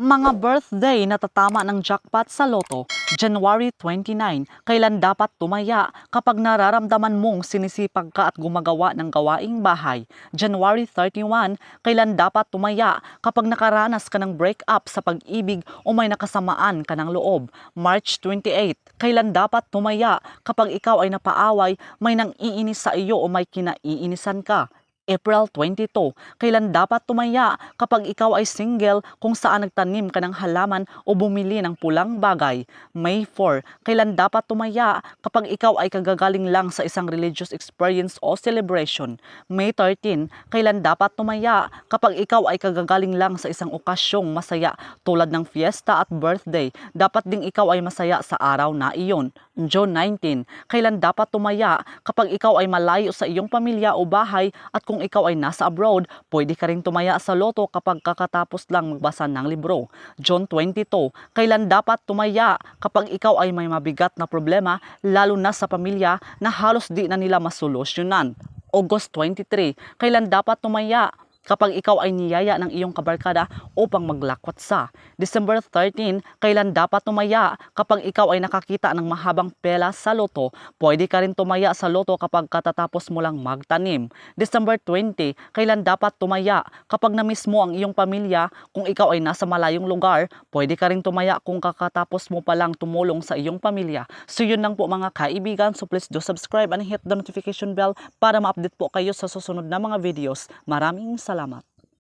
Mga birthday na tatama ng jackpot sa loto, January 29, kailan dapat tumaya kapag nararamdaman mong sinisipag ka at gumagawa ng gawaing bahay. January 31, kailan dapat tumaya kapag nakaranas ka ng breakup sa pag-ibig o may nakasamaan ka ng loob. March 28, kailan dapat tumaya kapag ikaw ay napaaway, may nang iinis sa iyo o may kinaiinisan ka. April 22, kailan dapat tumaya kapag ikaw ay single kung saan nagtanim ka ng halaman o bumili ng pulang bagay. May 4, kailan dapat tumaya kapag ikaw ay kagagaling lang sa isang religious experience o celebration. May 13, kailan dapat tumaya kapag ikaw ay kagagaling lang sa isang okasyong masaya tulad ng fiesta at birthday. Dapat ding ikaw ay masaya sa araw na iyon. June 19, kailan dapat tumaya kapag ikaw ay malayo sa iyong pamilya o bahay at kung ikaw ay nasa abroad, pwede ka rin tumaya sa loto kapag kakatapos lang magbasa ng libro. June 22, kailan dapat tumaya kapag ikaw ay may mabigat na problema lalo na sa pamilya na halos di na nila masolusyonan. August 23, kailan dapat tumaya kapag ikaw ay niyaya ng iyong kabarkada upang maglakwat sa. December 13, kailan dapat tumaya kapag ikaw ay nakakita ng mahabang pela sa loto. Pwede ka rin tumaya sa loto kapag katatapos mo lang magtanim. December 20, kailan dapat tumaya kapag na-miss mo ang iyong pamilya kung ikaw ay nasa malayong lugar. Pwede ka rin tumaya kung kakatapos mo pa lang tumulong sa iyong pamilya. So yun lang po mga kaibigan. So please do subscribe and hit the notification bell para ma-update po kayo sa susunod na mga videos. Maraming salamat. selamat.